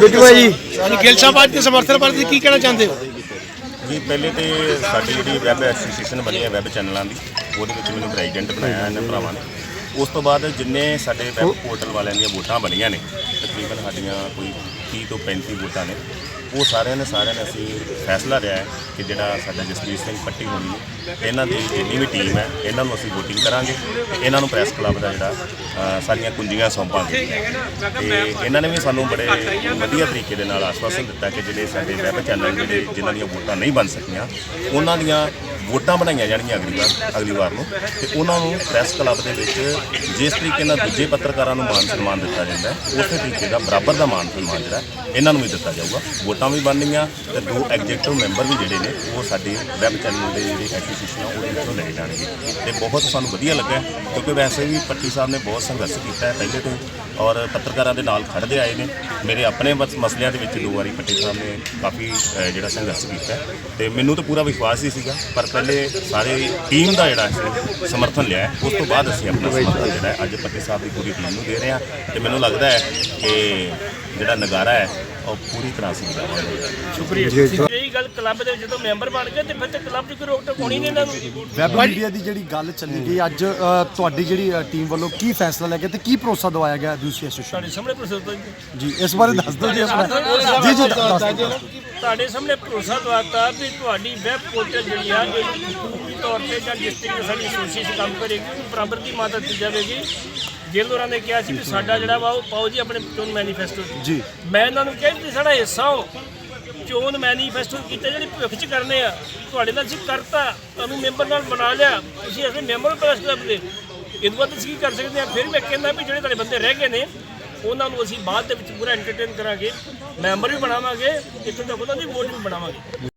ਬਿੱਟੂ ਭਾਈ। ਜੀ ਹਾਂਜੀ ਗਿੱਲ ਸਾਹਿਬ ਅੱਜ ਦੇ ਸਮਰਥਨ ਬਾਰੇ ਤੁਸੀਂ ਕੀ ਕਹਿਣਾ ਚਾਹੁੰਦੇ ਹੋ? ਜੀ ਪਹਿਲੇ ਤੇ ਸਾਡੀ ਜਿਹੜੀ ਵੈਬ ਐਸੋਸੀਏਸ਼ਨ ਬਣੀ ਹੈ ਵੈਬ ਚੈਨਲਾਂ ਦੀ ਉਹਦੇ ਵਿੱਚ ਮੈਨੂੰ ਪ੍ਰੈਜ਼ੀਡੈਂਟ ਬਣਾਇਆ ਇਹਨਾਂ ਭਰਾਵਾਂ ਨੇ। ਉਸ ਤੋਂ ਬਾਅਦ ਜਿੰਨੇ ਸਾਡੇ ਵੈਬ ਪੋਰਟਲ ਵਾਲਿਆਂ ਦੀਆਂ ਵੋਟਾਂ ਬਣੀਆਂ ਨੇ ਤਕਰੀਬਨ ਸਾਡੀਆਂ ਕੋਈ 30 ਤੋਂ 35 ਵੋਟਾਂ ਨੇ। ਉਹ ਸਾਰਿਆਂ ਨੇ ਸਾਰਿਆਂ ਨੇ ਅਸੀਂ ਫੈਸਲਾ ਲਿਆ ਹੈ ਕਿ ਜਿਹੜਾ ਸਾਡਾ ਜਸਵੀਰ ਸਿੰਘ ਪੱਟੀ ਹੋਣੀ ਹੈ ਇਹਨਾਂ ਦੀ ਜਿੰਨੀ ਵੀ ਟੀਮ ਹੈ ਇਹਨਾਂ ਨੂੰ ਅਸੀਂ VOTING ਕਰਾਂਗੇ। ਤੇ ਇਹਨਾਂ ਨੂੰ ਪ੍ਰੈਸ ਕਲੱਬ ਦਾ ਜਿਹੜਾ ਅ, ਸਾਰੀਆਂ ਕੁੰਜੀਆਂ ਸੌਂਪਾਂਗੇ ਤੇ ਇਹਨਾਂ ਨੇ ਵੀ ਸਾਨੂੰ ਬੜੇ ਵਧੀਆ ਤਰੀਕੇ ਦੇ ਨਾਲ ਆਸ਼ਵਾਸਨ ਦਿੱਤਾ ਕਿ ਜਿਹੜੇ ਸਾਡੇ ਵੈਬ ਚੈਨਲ ਜਿਹੜੇ ਜਿਨ੍ਹਾਂ ਦੀਆਂ ਵੋਟਾਂ ਨਹੀਂ ਬਣ ਸਕੀਆਂ ਉਹਨਾਂ ਦੀਆਂ ਵੋਟਾਂ ਬਣਾਈਆਂ ਜਾਣਗੀਆਂ ਅਗਲੀ ਵਾਰ ਅਗਲੀ ਵਾਰ ਨੂੰ। ਤੇ ਉਹਨਾਂ ਨੂੰ ਪ੍ਰੈਸ ਕਲੱਬ ਦੇ ਵਿੱਚ ਜਿਸ ਤਰੀਕੇ ਨਾਲ ਦੂਜੇ ਪੱਤਰਕਾਰਾਂ ਨੂੰ ਮਾਨ ਸਨਮਾਨ ਦਿੱਤਾ ਜਾਂਦਾ ਹੈ, ਉਸੇ ਤਰੀਕੇ ਦਾ ਬਰਾਬਰ ਦਾ ਮਾਨ ਸਨਮਾਨ ਜਿਹੜਾ ਇਹਨਾਂ ਨੂੰ ਵੀ ਦਿੱਤਾ ਜਾਊਗਾ। ਵੋਟਾਂ ਵੀ ਬਣਨੀਆਂ ਤੇ ਦੋ ਐਗਜ਼ੈਕਟਿਵ ਮੈਂਬਰ ਵੀ ਜਿਹੜੇ ਨੇ, ਉਹ ਸਾਡੇ ਵੈਬ ਚੈਨਲ ਦੇ ਜਿਹੜੇ ਐਸੋਸੀਏਸ਼ਨ ਆ ਉਹਦੇ ਵਿੱਚੋਂ ਲਏ ਜਾਣਗੇ। ਤੇ ਬਹੁਤ ਸਾਨੂੰ ਵਧੀਆ ਲੱਗਾ ਕਿਉਂਕਿ ਵੈਸੇ ਵੀ ਪੱਟੀ ਸਾਹਿਬ ਨੇ ਬਹੁਤ ਸੰਘਰਸ਼ ਕੀਤਾ ਹੈ ਪਹਿਲੇ ਤੋਂ ਔਰ ਪੱਤਰਕਾਰਾਂ ਦੇ ਨਾਲ ਖੜਦੇ ਆਏ ਨੇ। ਮੇਰੇ ਆਪਣੇ ਬਸ ਮਸਲਿਆਂ ਦੇ ਵਿੱਚ ਦੋ ਵਾਰੀ ਪੱਟੀ ਸਾਹਿਬ ਨੇ ਕਾਫੀ ਜਿਹੜਾ ਸੰਘਰਸ਼ ਕੀਤਾ ਹੈ। ਤੇ ਮੈਨੂੰ ਤਾਂ ਪੂਰਾ ਵਿਸ਼ਵਾਸ ਹੀ ਸੀਗਾ, ਪਰ ਪਹਿਲੇ ਸਾਰੇ ਟੀਮ ਦਾ ਜਿਹੜਾ ਅਸੀਂ ਸਮਰਥਨ ਲਿਆ ਉਸ ਤੋਂ ਬਾਅਦ ਅਸੀਂ ਆਪਣਾ ਸਮਰਥਨ ਜਿਹੜਾ ਹੈ। ਅੱਜ ਪੱਟੀ ਸਾਹਿਬ ਦੀ ਪੂਰੀ ਟੀਮ ਨੂੰ ਦੇ ਰਹੇ ਹਾਂ ਤੇ ਮੈਨੂੰ ਲੱਗਦਾ ਹੈ ਕਿ ਜਿਹੜਾ ਨਗਾਰਾ ਹੈ ਉਹ ਪੂਰੀ ਤਰ੍ਹਾਂ ਸੀ ਸ਼ੁਕਰੀਆ ਜੀ। ਇਹੀ ਗੱਲ ਕਲੱਬ ਦੇ ਜਦੋਂ ਮੈਂਬਰ ਬਣ ਗਏ ਤੇ ਫਿਰ ਤੇ ਕਲੱਬ ਦੀ ਕੋਈ ਰੋਕ ਟੋਕ ਹੋਣੀ ਨਹੀਂ ਇਹਨਾਂ ਨੂੰ? ਵੈਬ ਮੀਡੀਆ ਦੀ ਜਿਹੜੀ ਗੱਲ ਚੱਲੀ ਗਈ ਅੱਜ ਅ, ਤੁਹਾਡੀ ਜਿਹੜੀ ਟੀਮ ਵੱਲੋਂ ਕੀ ਫੈਸਲਾ ਲੈ ਕੇ ਤੇ ਕੀ ਭਰੋਸਾ ਦਵਾਇਆ ਗਿਆ ਦੂਸਰੀ ਐਸੋਸੀਏਸ਼ਨ ਤੁਹਾਡੇ ਸਾਹਮਣੇ ਭਰੋਸਾ ਦਵਾਇਆ ਜੀ। ਇਸ ਬਾਰੇ ਦੱਸ ਦਿਓ ਜੀ ਆਪਣਾ ਜੀ ਜੀ ਦੱਸ ਦਿਓ। ਤੁਹਾਡੇ ਸਾਹਮਣੇ ਭਰੋਸਾ ਦਵਾਤਾ ਵੀ ਤੁਹਾਡੀ ਵੈਬ ਪੋਰਟਲ ਜਿਹੜੀ ਆ ਇਹ ਪੂਰੀ ਤੌਰ ਤੇ ਜਾਂ ਡਿਸਟ੍ਰਿਕਟ ਸਾਡੀ ਐਸੋਸੀਏਸ਼ਨ ਕੰਮ ਕਰੇਗੀ ਉਹਨੂੰ ਬਰਾਬਰ ਦੀ ਮਦਦ ਦਿੱਤੀ ਜਾਵੇਗੀ। ਗਿੱਲ ਹੋਰਾਂ ਨੇ ਕਿਹਾ ਸੀ ਵੀ ਸਾਡਾ ਜਿਹੜਾ ਵਾ ਉਹ ਪਾਓ ਜੀ ਆਪਣੇ ਚੋਣ ਮੈਨੀਫੈਸਟੋ ਜੀ। ਮੈਂ ਇਹਨਾਂ ਨੂੰ ਕਿਹਾ ਵੀ ਸਾਡਾ ਹਿੱਸਾ ਹੋ। ਚੋਣ ਮੈਨੀਫੈਸਟੋ ਕੀਤੇ ਜਿਹੜੇ ਭਵਿੱਖ ਚ ਕਰਨੇ ਆ ਤੁਹਾਡੇ ਨਾਲ ਅਸੀਂ ਕਰਤਾ ਤੁਹਾਨੂੰ ਮੈਂਬਰ ਨਾਲ ਬਣਾ ਲਿਆ ਤੁਸੀਂ ਅਸੀਂ ਮੈਂਬਰ ਪ੍ਰੈਸ ਕਲੱਬ ਦੇ। ਇਹ ਤੋਂ ਬਾਅਦ ਅਸੀਂ ਕੀ ਕਰ ਸਕਦੇ ਆ? ਫਿਰ ਮੈਂ ਕਹਿੰਦਾ ਵੀ ਜਿਹੜੇ ਤੁਹਾਡੇ ਬੰਦੇ ਰਹਿ ਗਏ ਨੇ ਉਹਨਾਂ ਨੂੰ ਅਸੀਂ ਬਾਅਦ ਦੇ ਵਿੱਚ ਪੂਰਾ ਐਂਟਰਟੇਨ ਕਰਾਂਗੇ ਮੈਂਬਰ ਵੀ ਬਣਾਵਾਂਗੇ ਇੱਥੋਂ ਤੱਕ ਉਹਨਾਂ ਦੀ ਵੋਟ ਵੀ ਬਣਾਵਾਂਗੇ।